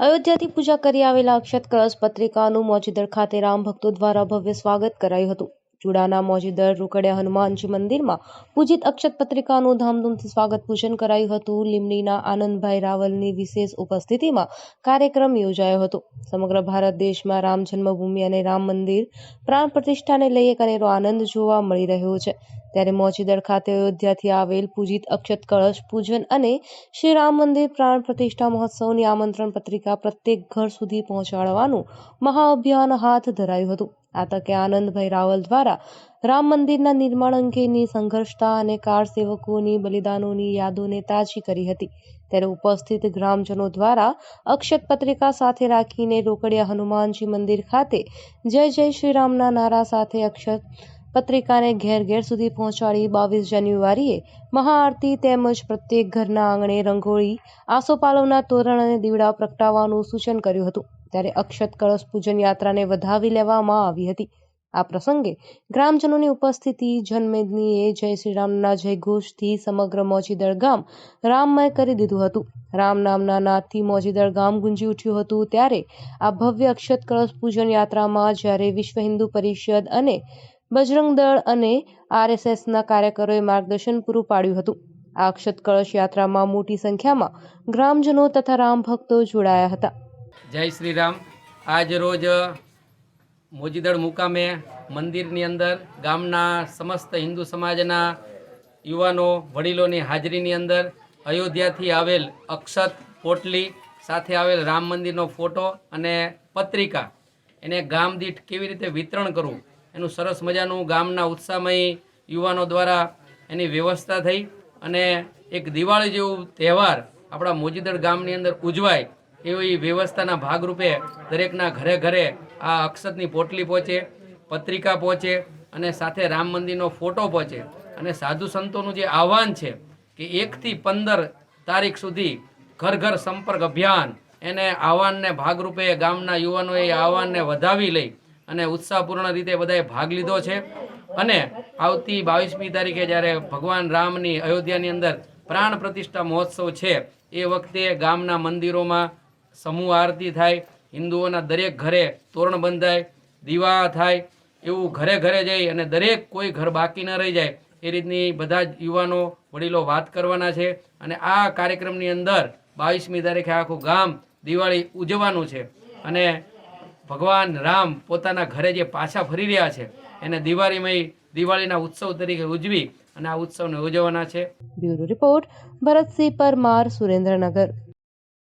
અયોધ્યાથી પૂજા કરી આવેલા અક્ષત કળશ પત્રિકાનું મોજીદર ખાતે રામ ભક્તો દ્વારા ભવ્ય સ્વાગત કરાયું હતું. ચુડાના મોજીદર રોકડિયા હનુમાનજી મંદિરમાં પૂજિત અક્ષત પત્રિકાનું ધામધૂમથી સ્વાગત પૂજન કરાયું હતું. લીમડીના આનંદભાઈ રાવલની વિશેષ ઉપસ્થિતિમાં કાર્યક્રમ યોજાયો હતો. સમગ્ર ભારત દેશમાં રામ જન્મભૂમિ અને રામ મંદિર પ્રાણ પ્રતિષ્ઠાને લઈ એક અનેરો આનંદ જોવા મળી રહ્યો છે. ત્યારે મોજીદર ખાતે અયોધ્યાથી આવેલ પૂજિત અક્ષત કળશ પૂજન અને શ્રી રામ મંદિર પ્રાણ પ્રતિષ્ઠા મહોત્સવની આમંત્રણ પત્રિકા પ્રત્યેક ઘર સુધી પહોંચાડવાનું મહાઅભિયાન હાથ ધરાયું હતું. આ તકે આનંદભાઈ રાવલ દ્વારા રામ મંદિરના નિર્માણ અંગેની સંઘર્ષતા અને કાર સેવકોની બલિદાનોની યાદોને તાજી કરી હતી. ત્યારે ઉપસ્થિત ગ્રામજનો દ્વારા અક્ષત પત્રિકા સાથે રાખીને રોકડિયા હનુમાનજી મંદિર ખાતે જય જય શ્રી રામના નારા સાથે અક્ષત પત્રિકાને ઘેર ઘેર સુધી પહોંચાડી બાવીસ જાન્યુઆરીએ મહાઆરતી તેમજ પ્રત્યેક ઘરના આંગણે રંગોળી, આસોપાલવના તોરણ અને દીવડા પ્રગટાવવાનું સૂચન કર્યું હતું. ત્યારે અક્ષત કળશ પૂજન યાત્રાને વધાવી લેવામાં આવી હતી. આ પ્રસંગે ગ્રામજનોની ઉપસ્થિતિ જનમેદનીએ જય શ્રી રામના જયઘોષથી સમગ્ર મોજીદળ ગામ રામમય કરી દીધું હતું. રામ નામના નાદથી મોજીદળ ગામ ગુંજી ઉઠ્યું હતું ત્યારે આ ભવ્ય અક્ષત કળશ પૂજન યાત્રામાં જ્યારે વિશ્વ હિન્દુ પરિષદ અને બજરંગ દળ અને આરએસએસના કાર્યકરોએ માર્ગદર્શન પૂરું પાડ્યું હતું. આ અક્ષત કળશ યાત્રામાં મોટી સંખ્યામાં ગ્રામજનો તથા રામ ભક્તો જોડાયા હતા. જય શ્રી રામ આજ રોજ મોજીદળ મુકામે મંદિરની અંદર ગામના સમસ્ત હિન્દુ સમાજના યુવાનો, વડીલોની હાજરીની અંદર અયોધ્યાથી આવેલ અક્ષત પોટલી, સાથે આવેલ રામ મંદિરનો ફોટો અને પત્રિકા એને ગામ દીઠ કેવી રીતે વિતરણ કરવું એનું સરસ મજાનું ગામના ઉત્સાહમય યુવાનો દ્વારા એની વ્યવસ્થા થઈ અને એક દિવાળી જેવું તહેવાર આપણા મોજીદર ગામની અંદર ઉજવાય એવી વ્યવસ્થાના ભાગરૂપે દરેકના ઘરે ઘરે આ અક્ષતની પોટલી પહોંચે, પત્રિકા પહોંચે અને સાથે રામ મંદિરનો ફોટો પહોંચે. અને સાધુ સંતોનું જે આહવાન છે કે એકથી પંદર તારીખ સુધી ઘર ઘર સંપર્ક અભિયાન એને આહવાનને ભાગરૂપે ગામના યુવાનોએ આહવાનને વધાવી લઈ અને ઉત્સાહપૂર્ણ રીતે બધાએ ભાગ લીધો છે. અને આવતી બાવીસમી તારીખે જ્યારે ભગવાન રામની અયોધ્યાની અંદર પ્રાણ પ્રતિષ્ઠા મહોત્સવ છે, એ વખતે ગામના મંદિરોમાં સમૂહ આરતી થાય, હિન્દુઓના દરેક ઘરે તોરણ બંધાય, દીવા થાય, એવું ઘરે ઘરે જઈ અને દરેક કોઈ ઘર બાકી ન રહી જાય, એ રીતની બધા જ યુવાનો વડીલો વાત કરવાના છે. અને આ કાર્યક્રમની અંદર બાવીસમી તારીખે આખું ગામ દિવાળી ઉજવવાનું છે. અને ભગવાન રામ પોતાના ઘરે જે પાછા ફરી રહ્યા છે, એને દિવાળીમય, દિવાળીના ઉત્સવ તરીકે ઉજવી અને આ ઉત્સવને ઉજવવાના છે. Bureau report Bharatsinh Parmar, Surendranagar.